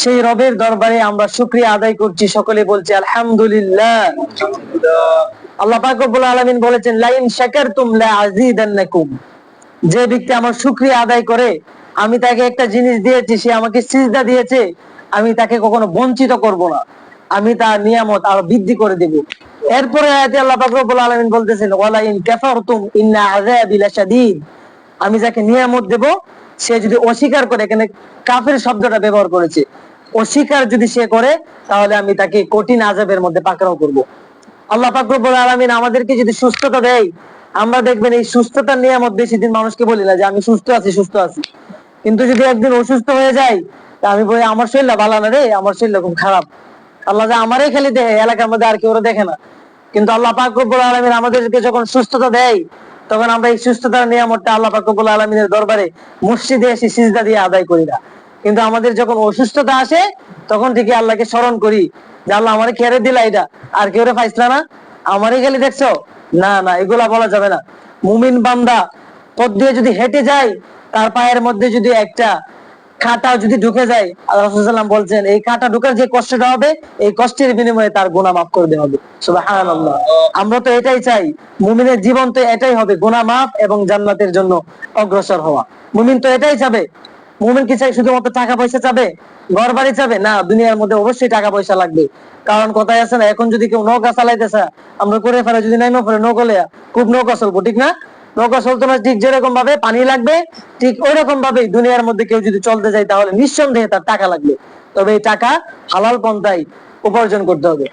সেই রবের দরবারে আমরা শুক্রিয়া আদায় করছি। সকলে বলছি, আলহামদুলিল্লাহ। আল্লাহ পাক রব্বুল আলামিন বলেছেন, লাইন শাকারতুম লা আযীদান্নাকুম। যে ব্যক্তি আমার শুক্রিয়া আদায় করে, আমি তাকে একটা জিনিস দিয়েছি, সে আমাকে সিজদা দিয়েছে, আমি তাকে কখনো বঞ্চিত করব না। আমি তার নিয়ামত আরও বৃদ্ধি করে দেব। এরপরে আয়াতে আল্লাহ আলামিন বলতেছেন ইন্না আমি যাকে নিয়ামত দেব, সে যদি অস্বীকার করে, এখানে কাফের শব্দটা ব্যবহার করেছে। অস্বীকার যদি সে করে, তাহলে আমি তাকে কঠিন আযাবের মধ্যে পাকড়াও করব। আল্লাহ পাক রব্বুল আলামিন আমাদেরকে যদি সুস্থতা দেয়, আমরা দেখবেন এই সুস্থতার নিয়ামত বেশি দিন মানুষকে বলি না যে, আমি সুস্থ আছি সুস্থ আছি। কিন্তু যদি একদিন অসুস্থ হয়ে যায়, তা আমি বলি, আমার শরীরটা ভালো না রে, আমার শরীরটা খুব খারাপ। আল্লাহ যে আমারই খালি দেখে এলাকার মধ্যে আর কেউ দেখে না। কিন্তু আল্লাহ পাক রব্বুল আলামিন আমাদেরকে যখন সুস্থতা দেয়, তখন আমরা এই সুস্থতার নিয়ামতটা আল্লাহ পাক রব্বুল আলামিনের দরবারে মসজিদে এসে সিজদা দিয়ে আদায় করি না। কিন্তু আমাদের যখন অসুস্থতা আসে, তখন ঠিকই আল্লাহকে স্মরণ করি যে আল্লাহ আমারে খেরে দিলা এটা। আর কেউ রে পাইছিলা না? আমারই খালি দেখছ? না না, এগুলা বলা যাবে না। মুমিন বান্দা, পথ দিয়ে যদি হেঁটে যায়, তার পায়ের মধ্যে যদি একটা কাঁটা যদি ঢুকে যায়, আল্লাহ রাসূলুল্লাহ বলছেন, এই কাঁটা ঢুকার যে কষ্টটা হবে, এই কষ্টের বিনিময়ে তার গুনাহ মাফ করে দেওয়া হবে। সুবহানাল্লাহ। আমরা তো এটাই চাই, মুমিনের জীবন তো এটাই হবে, গুনাহ মাফ এবং জান্নাতের জন্য অগ্রসর হওয়া। মুমিন তো এটাই চাবে মুমিন কি চাই শুধুমাত্র টাকা পয়সা চাবে? ঘর বাড়ি চাবে? না, দুনিয়ার মধ্যে অবশ্যই টাকা পয়সা লাগবে। কারণ কথায় আছে না, এখন যদি কেউ নৌকা চালাইতেছে, আমরা করে ফেলে, যদি নাই নৌকা নৌকলে খুব নৌকা চলবো, ঠিক না? নৌকা চলতো না, ঠিক যেরকম ভাবে পানি লাগবে, ঠিক ওই রকম ভাবে দুনিয়ার মধ্যে কেউ যদি চলতে যায়, তাহলে নিঃসন্দেহে তার টাকা লাগবে। তবে এই টাকা হালাল পন্থায় উপার্জন করতে হবে।